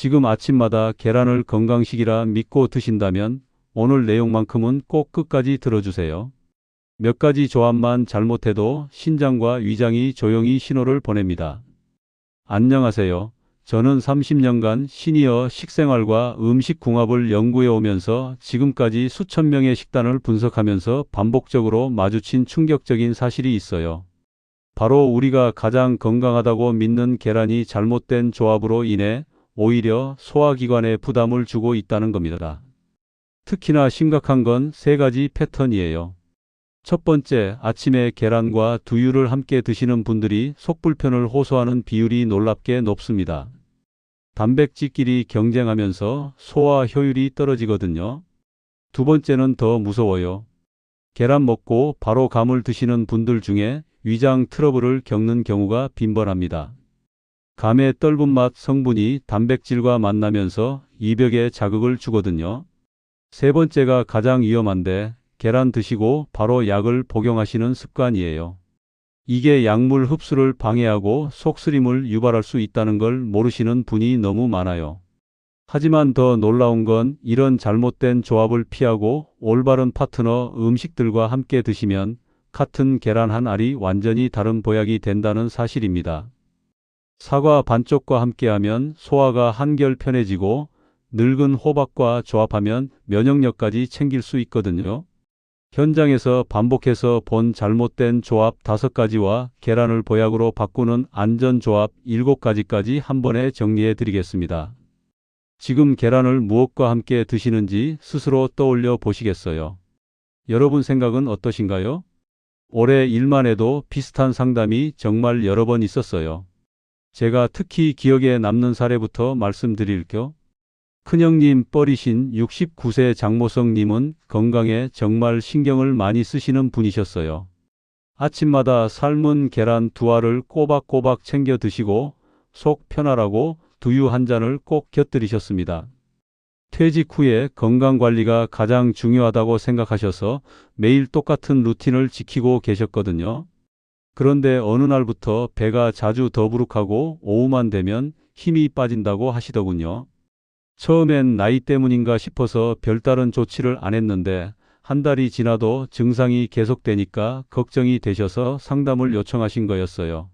지금 아침마다 계란을 건강식이라 믿고 드신다면 오늘 내용만큼은 꼭 끝까지 들어주세요. 몇 가지 조합만 잘못해도 신장과 위장이 조용히 신호를 보냅니다. 안녕하세요. 저는 30년간 시니어 식생활과 음식 궁합을 연구해 오면서 지금까지 수천 명의 식단을 분석하면서 반복적으로 마주친 충격적인 사실이 있어요. 바로 우리가 가장 건강하다고 믿는 계란이 잘못된 조합으로 인해 오히려 소화기관에 부담을 주고 있다는 겁니다. 특히나 심각한 건 세 가지 패턴이에요. 첫 번째, 아침에 계란과 두유를 함께 드시는 분들이 속불편을 호소하는 비율이 놀랍게 높습니다. 단백질끼리 경쟁하면서 소화 효율이 떨어지거든요. 두 번째는 더 무서워요. 계란 먹고 바로 감을 드시는 분들 중에 위장 트러블을 겪는 경우가 빈번합니다. 감의 떫은 맛 성분이 단백질과 만나면서 이벽에 자극을 주거든요. 세 번째가 가장 위험한데 계란 드시고 바로 약을 복용하시는 습관이에요. 이게 약물 흡수를 방해하고 속쓰림을 유발할 수 있다는 걸 모르시는 분이 너무 많아요. 하지만 더 놀라운 건 이런 잘못된 조합을 피하고 올바른 파트너 음식들과 함께 드시면 같은 계란 한 알이 완전히 다른 보약이 된다는 사실입니다. 사과 반쪽과 함께하면 소화가 한결 편해지고 늙은 호박과 조합하면 면역력까지 챙길 수 있거든요. 현장에서 반복해서 본 잘못된 조합 5가지와 계란을 보약으로 바꾸는 안전 조합 7가지까지 한 번에 정리해 드리겠습니다. 지금 계란을 무엇과 함께 드시는지 스스로 떠올려 보시겠어요? 여러분 생각은 어떠신가요? 올해 일만 해도 비슷한 상담이 정말 여러 번 있었어요. 제가 특히 기억에 남는 사례부터 말씀드릴게요. 큰형님 뻘이신 69세 장모성님은 건강에 정말 신경을 많이 쓰시는 분이셨어요. 아침마다 삶은 계란 두 알을 꼬박꼬박 챙겨 드시고 속 편하라고 두유 한 잔을 꼭 곁들이셨습니다. 퇴직 후에 건강관리가 가장 중요하다고 생각하셔서 매일 똑같은 루틴을 지키고 계셨거든요. 그런데 어느 날부터 배가 자주 더부룩하고 오후만 되면 힘이 빠진다고 하시더군요. 처음엔 나이 때문인가 싶어서 별다른 조치를 안 했는데 한 달이 지나도 증상이 계속되니까 걱정이 되셔서 상담을 요청하신 거였어요.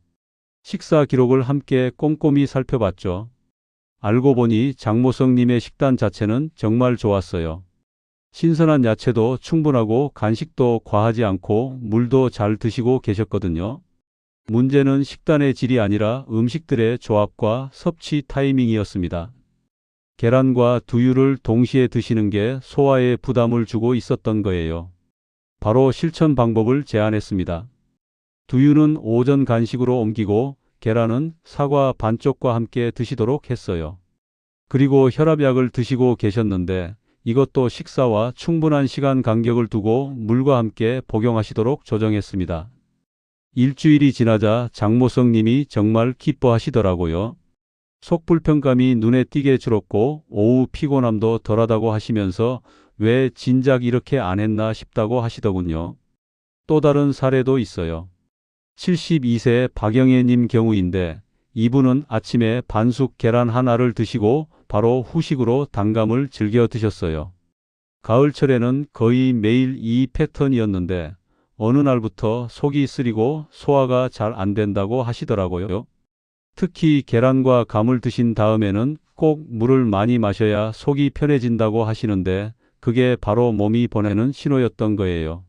식사 기록을 함께 꼼꼼히 살펴봤죠. 알고 보니 장모성님의 식단 자체는 정말 좋았어요. 신선한 야채도 충분하고 간식도 과하지 않고 물도 잘 드시고 계셨거든요. 문제는 식단의 질이 아니라 음식들의 조합과 섭취 타이밍이었습니다. 계란과 두유를 동시에 드시는 게 소화에 부담을 주고 있었던 거예요. 바로 실천 방법을 제안했습니다. 두유는 오전 간식으로 옮기고 계란은 사과 반쪽과 함께 드시도록 했어요. 그리고 혈압약을 드시고 계셨는데 이것도 식사와 충분한 시간 간격을 두고 물과 함께 복용하시도록 조정했습니다. 일주일이 지나자 장모성님이 정말 기뻐하시더라고요. 속불편감이 눈에 띄게 줄었고 오후 피곤함도 덜하다고 하시면서 왜 진작 이렇게 안 했나 싶다고 하시더군요. 또 다른 사례도 있어요. 72세 박영애님 경우인데 이분은 아침에 반숙 계란 하나를 드시고 바로 후식으로 단감을 즐겨 드셨어요. 가을철에는 거의 매일 이 패턴이었는데 어느 날부터 속이 쓰리고 소화가 잘 안 된다고 하시더라고요. 특히 계란과 감을 드신 다음에는 꼭 물을 많이 마셔야 속이 편해진다고 하시는데 그게 바로 몸이 보내는 신호였던 거예요.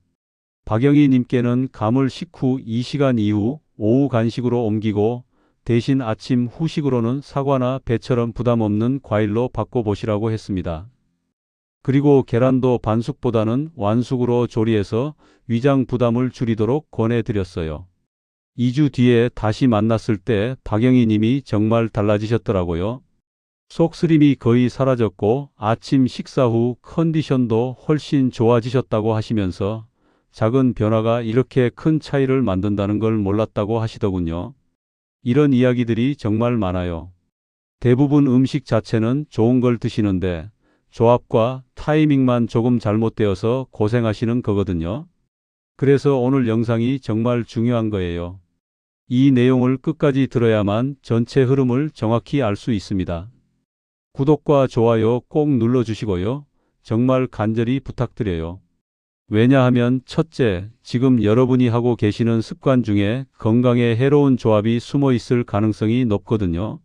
박영희 님께는 감을 식후 2시간 이후 오후 간식으로 옮기고 대신 아침 후식으로는 사과나 배처럼 부담 없는 과일로 바꿔보시라고 했습니다. 그리고 계란도 반숙보다는 완숙으로 조리해서 위장 부담을 줄이도록 권해드렸어요. 2주 뒤에 다시 만났을 때 박영희 님이 정말 달라지셨더라고요. 속쓰림이 거의 사라졌고 아침 식사 후 컨디션도 훨씬 좋아지셨다고 하시면서 작은 변화가 이렇게 큰 차이를 만든다는 걸 몰랐다고 하시더군요. 이런 이야기들이 정말 많아요. 대부분 음식 자체는 좋은 걸 드시는데 조합과 타이밍만 조금 잘못되어서 고생하시는 거거든요. 그래서 오늘 영상이 정말 중요한 거예요. 이 내용을 끝까지 들어야만 전체 흐름을 정확히 알 수 있습니다. 구독과 좋아요 꼭 눌러주시고요. 정말 간절히 부탁드려요. 왜냐하면 첫째, 지금 여러분이 하고 계시는 습관 중에 건강에 해로운 조합이 숨어 있을 가능성이 높거든요.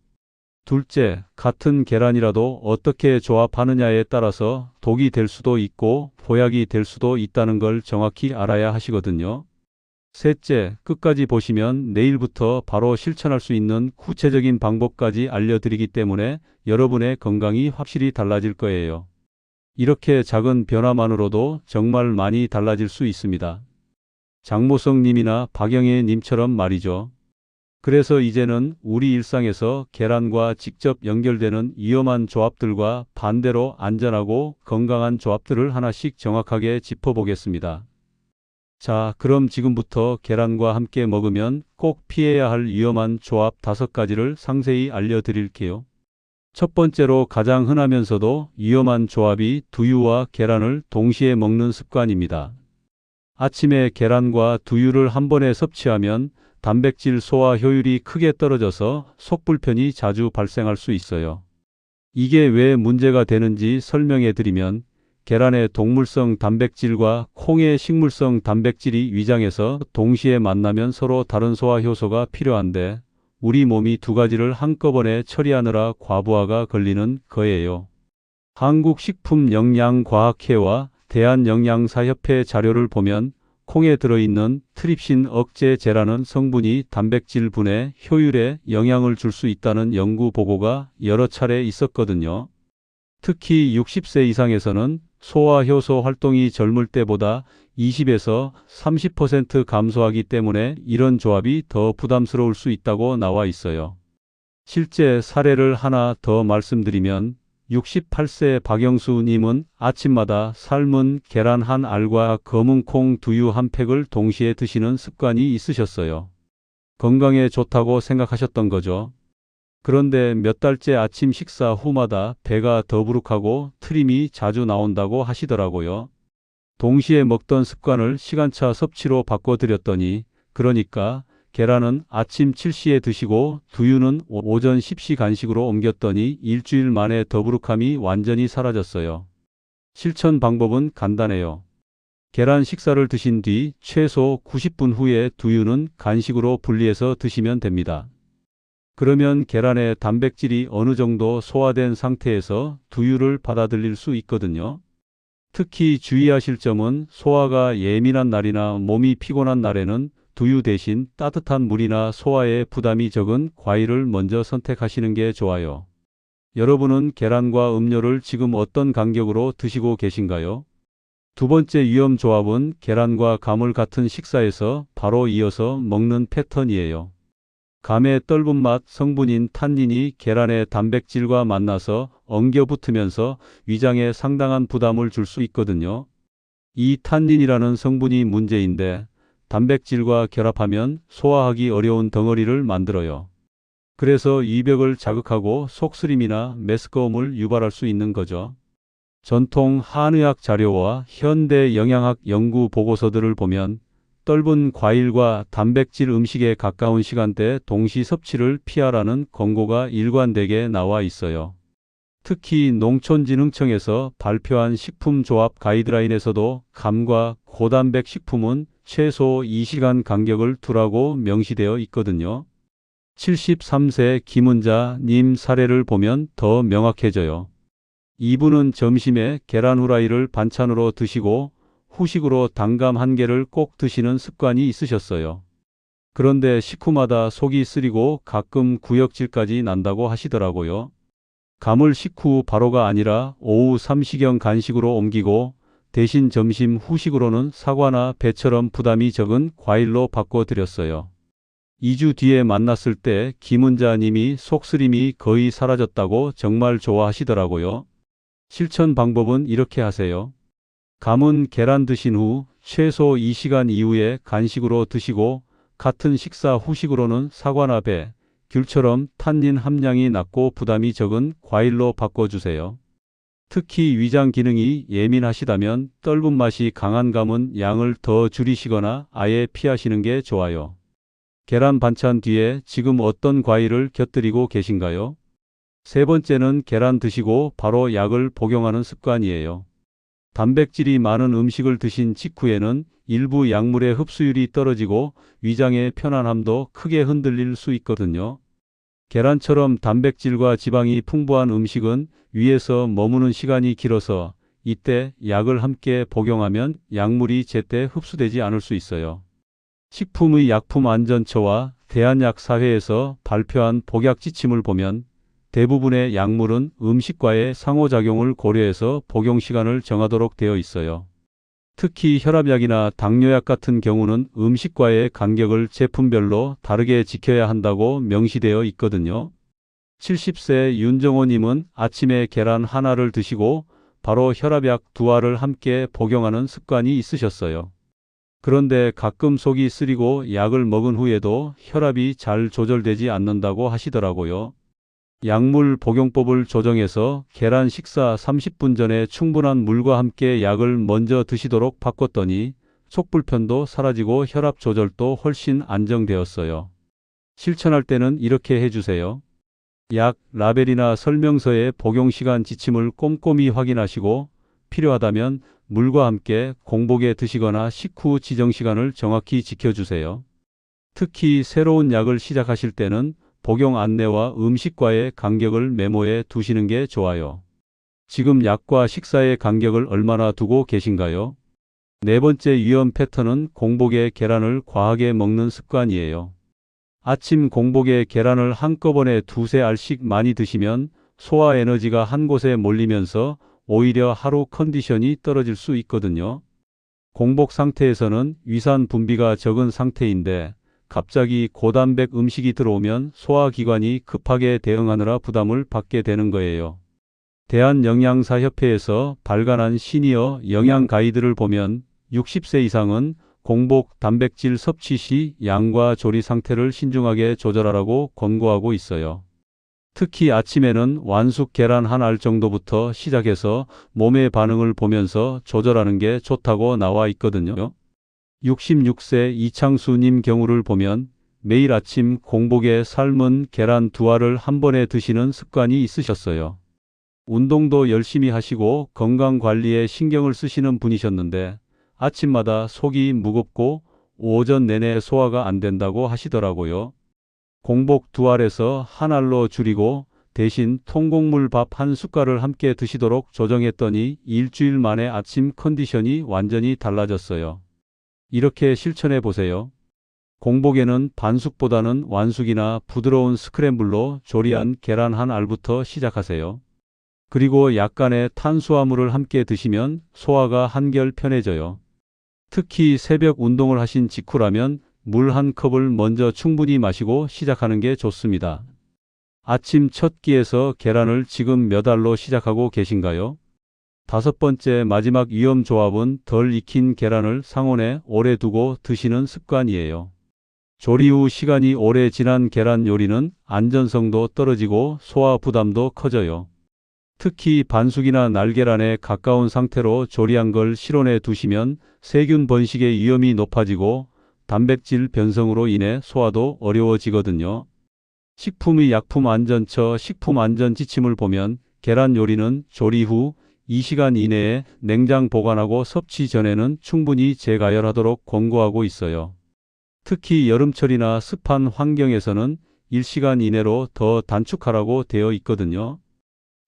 둘째, 같은 계란이라도 어떻게 조합하느냐에 따라서 독이 될 수도 있고 보약이 될 수도 있다는 걸 정확히 알아야 하시거든요. 셋째, 끝까지 보시면 내일부터 바로 실천할 수 있는 구체적인 방법까지 알려드리기 때문에 여러분의 건강이 확실히 달라질 거예요. 이렇게 작은 변화만으로도 정말 많이 달라질 수 있습니다. 장모성 님이나 박영애 님처럼 말이죠. 그래서 이제는 우리 일상에서 계란과 직접 연결되는 위험한 조합들과 반대로 안전하고 건강한 조합들을 하나씩 정확하게 짚어보겠습니다. 자, 그럼 지금부터 계란과 함께 먹으면 꼭 피해야 할 위험한 조합 다섯 가지를 상세히 알려드릴게요. 첫 번째로 가장 흔하면서도 위험한 조합이 두유와 계란을 동시에 먹는 습관입니다. 아침에 계란과 두유를 한 번에 섭취하면 단백질 소화 효율이 크게 떨어져서 속 불편이 자주 발생할 수 있어요. 이게 왜 문제가 되는지 설명해 드리면 계란의 동물성 단백질과 콩의 식물성 단백질이 위장에서 동시에 만나면 서로 다른 소화 효소가 필요한데 우리 몸이 두 가지를 한꺼번에 처리하느라 과부하가 걸리는 거예요. 한국식품영양과학회와 대한영양사협회 자료를 보면 콩에 들어있는 트립신 억제제라는 성분이 단백질 분해 효율에 영향을 줄 수 있다는 연구 보고가 여러 차례 있었거든요. 특히 60세 이상에서는 소화효소 활동이 젊을 때보다 20에서 30% 감소하기 때문에 이런 조합이 더 부담스러울 수 있다고 나와 있어요. 실제 사례를 하나 더 말씀드리면 68세 박영수 님은 아침마다 삶은 계란 한 알과 검은 콩 두유 한 팩을 동시에 드시는 습관이 있으셨어요. 건강에 좋다고 생각하셨던 거죠. 그런데 몇 달째 아침 식사 후마다 배가 더부룩하고 트림이 자주 나온다고 하시더라고요. 동시에 먹던 습관을 시간차 섭취로 바꿔드렸더니 그러니까 계란은 아침 7시에 드시고 두유는 오전 10시 간식으로 옮겼더니 일주일 만에 더부룩함이 완전히 사라졌어요. 실천 방법은 간단해요. 계란 식사를 드신 뒤 최소 90분 후에 두유는 간식으로 분리해서 드시면 됩니다. 그러면 계란의 단백질이 어느 정도 소화된 상태에서 두유를 받아들일 수 있거든요. 특히 주의하실 점은 소화가 예민한 날이나 몸이 피곤한 날에는 두유 대신 따뜻한 물이나 소화에 부담이 적은 과일을 먼저 선택하시는 게 좋아요. 여러분은 계란과 음료를 지금 어떤 간격으로 드시고 계신가요? 두 번째 위험 조합은 계란과 감을 같은 식사에서 바로 이어서 먹는 패턴이에요. 감의 떫은 맛 성분인 탄닌이 계란의 단백질과 만나서 엉겨 붙으면서 위장에 상당한 부담을 줄 수 있거든요. 이 탄닌이라는 성분이 문제인데 단백질과 결합하면 소화하기 어려운 덩어리를 만들어요. 그래서 위벽을 자극하고 속쓰림이나 메스꺼움을 유발할 수 있는 거죠. 전통 한의학 자료와 현대 영양학 연구 보고서들을 보면 떫은 과일과 단백질 음식에 가까운 시간대 동시 섭취를 피하라는 권고가 일관되게 나와 있어요. 특히 농촌진흥청에서 발표한 식품조합 가이드라인에서도 감과 고단백 식품은 최소 2시간 간격을 두라고 명시되어 있거든요. 73세 김은자 님 사례를 보면 더 명확해져요. 이분은 점심에 계란 후라이를 반찬으로 드시고 후식으로 단감 한 개를 꼭 드시는 습관이 있으셨어요. 그런데 식후마다 속이 쓰리고 가끔 구역질까지 난다고 하시더라고요. 감을 식후 바로가 아니라 오후 삼시경 간식으로 옮기고 대신 점심 후식으로는 사과나 배처럼 부담이 적은 과일로 바꿔드렸어요. 2주 뒤에 만났을 때 김은자 님이 속쓰림이 거의 사라졌다고 정말 좋아하시더라고요. 실천 방법은 이렇게 하세요. 감은 계란 드신 후 최소 2시간 이후에 간식으로 드시고 같은 식사 후식으로는 사과나 배, 귤처럼 탄닌 함량이 낮고 부담이 적은 과일로 바꿔주세요. 특히 위장 기능이 예민하시다면 떫은 맛이 강한 감은 양을 더 줄이시거나 아예 피하시는 게 좋아요. 계란 반찬 뒤에 지금 어떤 과일을 곁들이고 계신가요? 세 번째는 계란 드시고 바로 약을 복용하는 습관이에요. 단백질이 많은 음식을 드신 직후에는 일부 약물의 흡수율이 떨어지고 위장의 편안함도 크게 흔들릴 수 있거든요. 계란처럼 단백질과 지방이 풍부한 음식은 위에서 머무는 시간이 길어서 이때 약을 함께 복용하면 약물이 제때 흡수되지 않을 수 있어요. 식품의 약품안전처와 대한약사회에서 발표한 복약 지침을 보면 대부분의 약물은 음식과의 상호작용을 고려해서 복용 시간을 정하도록 되어 있어요. 특히 혈압약이나 당뇨약 같은 경우는 음식과의 간격을 제품별로 다르게 지켜야 한다고 명시되어 있거든요. 70세 윤정호님은 아침에 계란 하나를 드시고 바로 혈압약 두 알을 함께 복용하는 습관이 있으셨어요. 그런데 가끔 속이 쓰리고 약을 먹은 후에도 혈압이 잘 조절되지 않는다고 하시더라고요. 약물 복용법을 조정해서 계란 식사 30분 전에 충분한 물과 함께 약을 먼저 드시도록 바꿨더니 속 불편도 사라지고 혈압 조절도 훨씬 안정되었어요. 실천할 때는 이렇게 해주세요. 약 라벨이나 설명서의 복용 시간 지침을 꼼꼼히 확인하시고 필요하다면 물과 함께 공복에 드시거나 식후 지정 시간을 정확히 지켜주세요. 특히 새로운 약을 시작하실 때는 복용 안내와 음식과의 간격을 메모해 두시는 게 좋아요. 지금 약과 식사의 간격을 얼마나 두고 계신가요? 네 번째 위험 패턴은 공복에 계란을 과하게 먹는 습관이에요. 아침 공복에 계란을 한꺼번에 두세 알씩 많이 드시면 소화 에너지가 한 곳에 몰리면서 오히려 하루 컨디션이 떨어질 수 있거든요. 공복 상태에서는 위산 분비가 적은 상태인데 갑자기 고단백 음식이 들어오면 소화기관이 급하게 대응하느라 부담을 받게 되는 거예요. 대한영양사협회에서 발간한 시니어 영양 가이드를 보면 60세 이상은 공복 단백질 섭취 시 양과 조리 상태를 신중하게 조절하라고 권고하고 있어요. 특히 아침에는 완숙 계란 한 알 정도부터 시작해서 몸의 반응을 보면서 조절하는 게 좋다고 나와 있거든요. 66세 이창수님 경우를 보면 매일 아침 공복에 삶은 계란 두 알을 한 번에 드시는 습관이 있으셨어요. 운동도 열심히 하시고 건강 관리에 신경을 쓰시는 분이셨는데 아침마다 속이 무겁고 오전 내내 소화가 안 된다고 하시더라고요. 공복 두 알에서 한 알로 줄이고 대신 통곡물 밥 한 숟갈을 함께 드시도록 조정했더니 일주일 만에 아침 컨디션이 완전히 달라졌어요. 이렇게 실천해 보세요. 공복에는 반숙보다는 완숙이나 부드러운 스크램블로 조리한 계란 한 알부터 시작하세요. 그리고 약간의 탄수화물을 함께 드시면 소화가 한결 편해져요. 특히 새벽 운동을 하신 직후라면 물 한 컵을 먼저 충분히 마시고 시작하는 게 좋습니다. 아침 첫 끼에서 계란을 지금 몇 알로 시작하고 계신가요? 다섯 번째 마지막 위험 조합은 덜 익힌 계란을 상온에 오래 두고 드시는 습관이에요. 조리 후 시간이 오래 지난 계란 요리는 안전성도 떨어지고 소화 부담도 커져요. 특히 반숙이나 날계란에 가까운 상태로 조리한 걸 실온에 두시면 세균 번식의 위험이 높아지고 단백질 변성으로 인해 소화도 어려워지거든요. 식품의 약품 안전처 식품 안전 지침을 보면 계란 요리는 조리 후 2시간 이내에 냉장 보관하고 섭취 전에는 충분히 재가열하도록 권고하고 있어요. 특히 여름철이나 습한 환경에서는 1시간 이내로 더 단축하라고 되어 있거든요.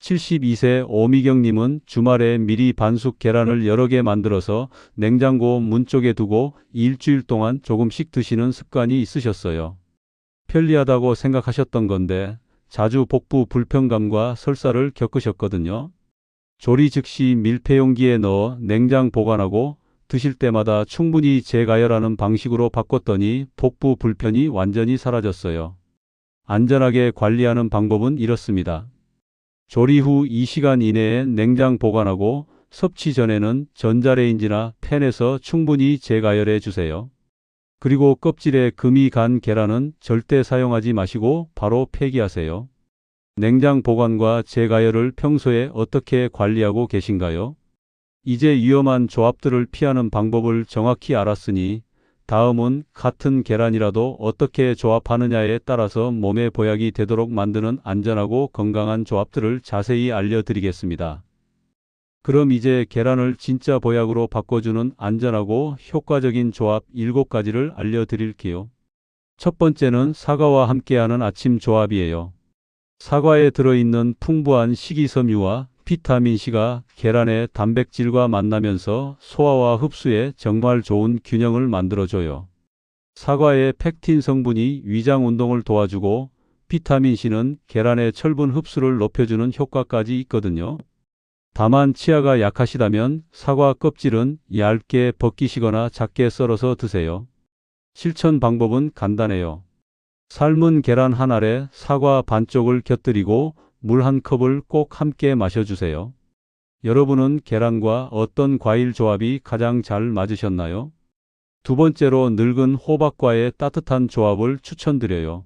72세 오미경님은 주말에 미리 반숙 계란을 여러 개 만들어서 냉장고 문 쪽에 두고 일주일 동안 조금씩 드시는 습관이 있으셨어요. 편리하다고 생각하셨던 건데 자주 복부 불편감과 설사를 겪으셨거든요. 조리 즉시 밀폐용기에 넣어 냉장 보관하고 드실 때마다 충분히 재가열하는 방식으로 바꿨더니 복부 불편이 완전히 사라졌어요. 안전하게 관리하는 방법은 이렇습니다. 조리 후 2시간 이내에 냉장 보관하고 섭취 전에는 전자레인지나 팬에서 충분히 재가열해 주세요. 그리고 껍질에 금이 간 계란은 절대 사용하지 마시고 바로 폐기하세요. 냉장 보관과 재가열을 평소에 어떻게 관리하고 계신가요? 이제 위험한 조합들을 피하는 방법을 정확히 알았으니 다음은 같은 계란이라도 어떻게 조합하느냐에 따라서 몸에 보약이 되도록 만드는 안전하고 건강한 조합들을 자세히 알려드리겠습니다. 그럼 이제 계란을 진짜 보약으로 바꿔주는 안전하고 효과적인 조합 7가지를 알려드릴게요. 첫 번째는 사과와 함께하는 아침 조합이에요. 사과에 들어있는 풍부한 식이섬유와 비타민C가 계란의 단백질과 만나면서 소화와 흡수에 정말 좋은 균형을 만들어줘요. 사과의 팩틴 성분이 위장 운동을 도와주고 비타민C는 계란의 철분 흡수를 높여주는 효과까지 있거든요. 다만 치아가 약하시다면 사과 껍질은 얇게 벗기시거나 작게 썰어서 드세요. 실천 방법은 간단해요. 삶은 계란 한 알에 사과 반쪽을 곁들이고 물 한 컵을 꼭 함께 마셔주세요. 여러분은 계란과 어떤 과일 조합이 가장 잘 맞으셨나요? 두 번째로 늙은 호박과의 따뜻한 조합을 추천드려요.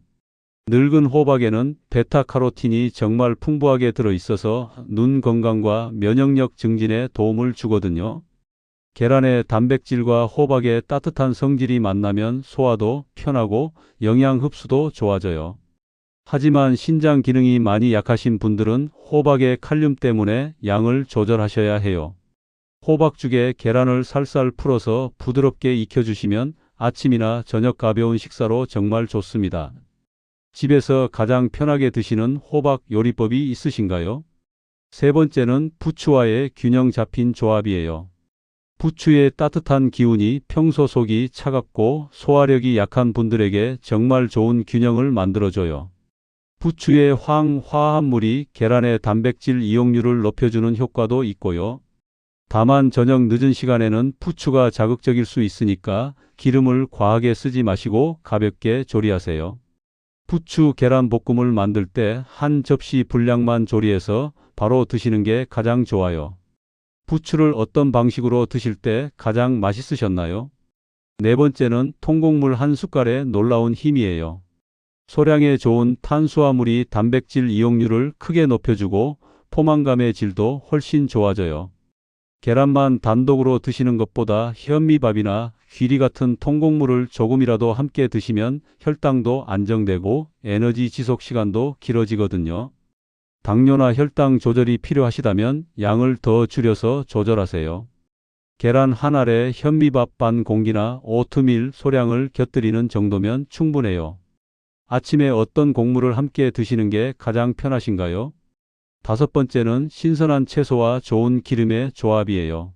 늙은 호박에는 베타카로틴이 정말 풍부하게 들어있어서 눈 건강과 면역력 증진에 도움을 주거든요. 계란의 단백질과 호박의 따뜻한 성질이 만나면 소화도 편하고 영양 흡수도 좋아져요. 하지만 신장 기능이 많이 약하신 분들은 호박의 칼륨 때문에 양을 조절하셔야 해요. 호박죽에 계란을 살살 풀어서 부드럽게 익혀주시면 아침이나 저녁 가벼운 식사로 정말 좋습니다. 집에서 가장 편하게 드시는 호박 요리법이 있으신가요? 세 번째는 부추와의 균형 잡힌 조합이에요. 부추의 따뜻한 기운이 평소 속이 차갑고 소화력이 약한 분들에게 정말 좋은 균형을 만들어줘요. 부추의 황화합물이 계란의 단백질 이용률을 높여주는 효과도 있고요. 다만 저녁 늦은 시간에는 부추가 자극적일 수 있으니까 기름을 과하게 쓰지 마시고 가볍게 조리하세요. 부추 계란 볶음을 만들 때 한 접시 분량만 조리해서 바로 드시는 게 가장 좋아요. 부추를 어떤 방식으로 드실 때 가장 맛있으셨나요? 네 번째는 통곡물 한 숟갈에 놀라운 힘이에요. 소량의 좋은 탄수화물이 단백질 이용률을 크게 높여주고 포만감의 질도 훨씬 좋아져요. 계란만 단독으로 드시는 것보다 현미밥이나 귀리 같은 통곡물을 조금이라도 함께 드시면 혈당도 안정되고 에너지 지속 시간도 길어지거든요. 당뇨나 혈당 조절이 필요하시다면 양을 더 줄여서 조절하세요. 계란 한 알에 현미밥 반 공기나 오트밀 소량을 곁들이는 정도면 충분해요. 아침에 어떤 곡물을 함께 드시는 게 가장 편하신가요? 다섯 번째는 신선한 채소와 좋은 기름의 조합이에요.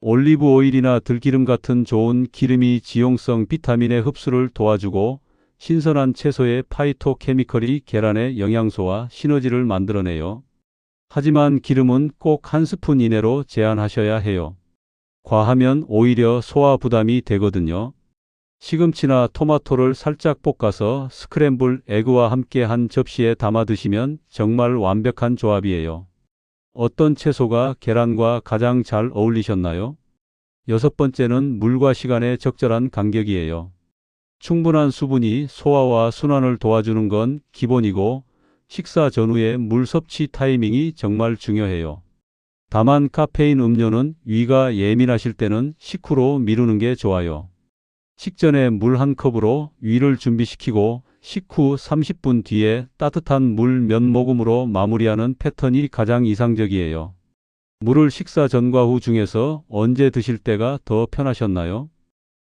올리브 오일이나 들기름 같은 좋은 기름이 지용성 비타민의 흡수를 도와주고 신선한 채소의 파이토케미컬이 계란의 영양소와 시너지를 만들어내요. 하지만 기름은 꼭 한 스푼 이내로 제한하셔야 해요. 과하면 오히려 소화 부담이 되거든요. 시금치나 토마토를 살짝 볶아서 스크램블 에그와 함께 한 접시에 담아 드시면 정말 완벽한 조합이에요. 어떤 채소가 계란과 가장 잘 어울리셨나요? 여섯 번째는 물과 시간의 적절한 간격이에요. 충분한 수분이 소화와 순환을 도와주는 건 기본이고 식사 전후의 물 섭취 타이밍이 정말 중요해요. 다만 카페인 음료는 위가 예민하실 때는 식후로 미루는 게 좋아요. 식전에 물 한 컵으로 위를 준비시키고 식후 30분 뒤에 따뜻한 물 몇 모금으로 마무리하는 패턴이 가장 이상적이에요. 물을 식사 전과 후 중에서 언제 드실 때가 더 편하셨나요?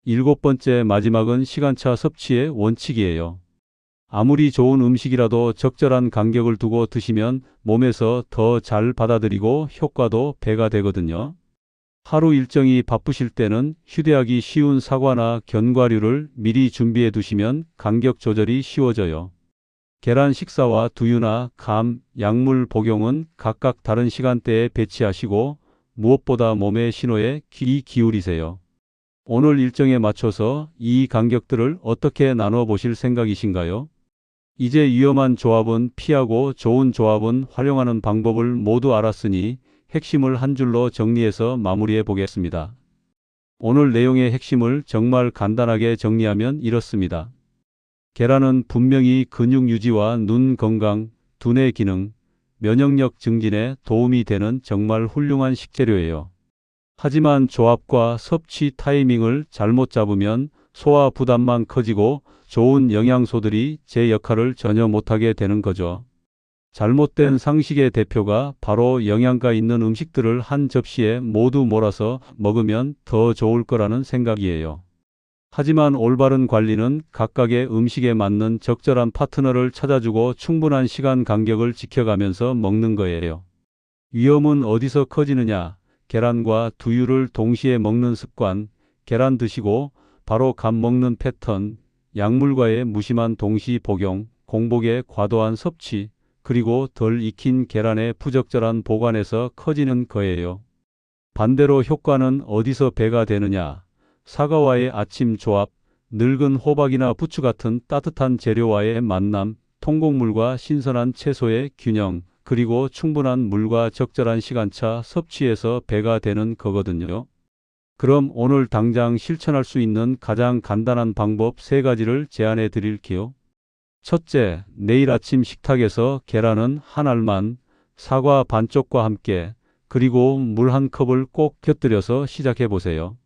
일곱 번째 마지막은 시간차 섭취의 원칙이에요. 아무리 좋은 음식이라도 적절한 간격을 두고 드시면 몸에서 더 잘 받아들이고 효과도 배가 되거든요. 하루 일정이 바쁘실 때는 휴대하기 쉬운 사과나 견과류를 미리 준비해 두시면 간격 조절이 쉬워져요. 계란 식사와 두유나 감, 약물 복용은 각각 다른 시간대에 배치하시고 무엇보다 몸의 신호에 귀 기울이세요. 오늘 일정에 맞춰서 이 간격들을 어떻게 나눠 보실 생각이신가요? 이제 위험한 조합은 피하고 좋은 조합은 활용하는 방법을 모두 알았으니 핵심을 한 줄로 정리해서 마무리해 보겠습니다. 오늘 내용의 핵심을 정말 간단하게 정리하면 이렇습니다. 계란은 분명히 근육 유지와 눈 건강, 두뇌 기능, 면역력 증진에 도움이 되는 정말 훌륭한 식재료예요. 하지만 조합과 섭취 타이밍을 잘못 잡으면 소화 부담만 커지고 좋은 영양소들이 제 역할을 전혀 못하게 되는 거죠. 잘못된 상식의 대표가 바로 영양가 있는 음식들을 한 접시에 모두 몰아서 먹으면 더 좋을 거라는 생각이에요. 하지만 올바른 관리는 각각의 음식에 맞는 적절한 파트너를 찾아주고 충분한 시간 간격을 지켜가면서 먹는 거예요. 위험은 어디서 커지느냐? 계란과 두유를 동시에 먹는 습관, 계란 드시고 바로 밥 먹는 패턴, 약물과의 무심한 동시 복용, 공복의 과도한 섭취, 그리고 덜 익힌 계란의 부적절한 보관에서 커지는 거예요. 반대로 효과는 어디서 배가 되느냐? 사과와의 아침 조합, 늙은 호박이나 부추 같은 따뜻한 재료와의 만남, 통곡물과 신선한 채소의 균형, 그리고 충분한 물과 적절한 시간차 섭취에서 배가 되는 거거든요. 그럼 오늘 당장 실천할 수 있는 가장 간단한 방법 세 가지를 제안해 드릴게요. 첫째, 내일 아침 식탁에서 계란은 한 알만, 사과 반쪽과 함께, 그리고 물 한 컵을 꼭 곁들여서 시작해 보세요.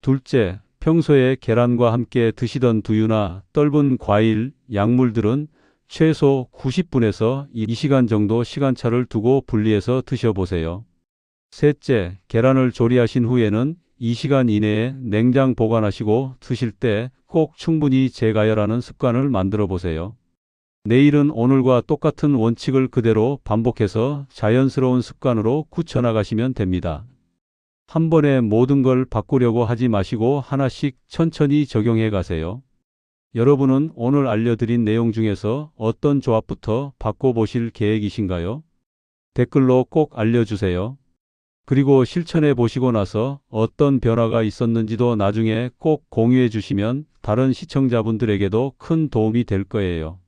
둘째, 평소에 계란과 함께 드시던 두유나 떫은 과일, 약물들은 최소 90분에서 2시간 정도 시간차를 두고 분리해서 드셔보세요. 셋째, 계란을 조리하신 후에는 2시간 이내에 냉장 보관하시고 드실 때 꼭 충분히 재가열하는 습관을 만들어 보세요. 내일은 오늘과 똑같은 원칙을 그대로 반복해서 자연스러운 습관으로 굳혀나가시면 됩니다. 한 번에 모든 걸 바꾸려고 하지 마시고 하나씩 천천히 적용해 가세요. 여러분은 오늘 알려드린 내용 중에서 어떤 조합부터 바꿔보실 계획이신가요? 댓글로 꼭 알려주세요. 그리고 실천해 보시고 나서 어떤 변화가 있었는지도 나중에 꼭 공유해 주시면 다른 시청자분들에게도 큰 도움이 될 거예요.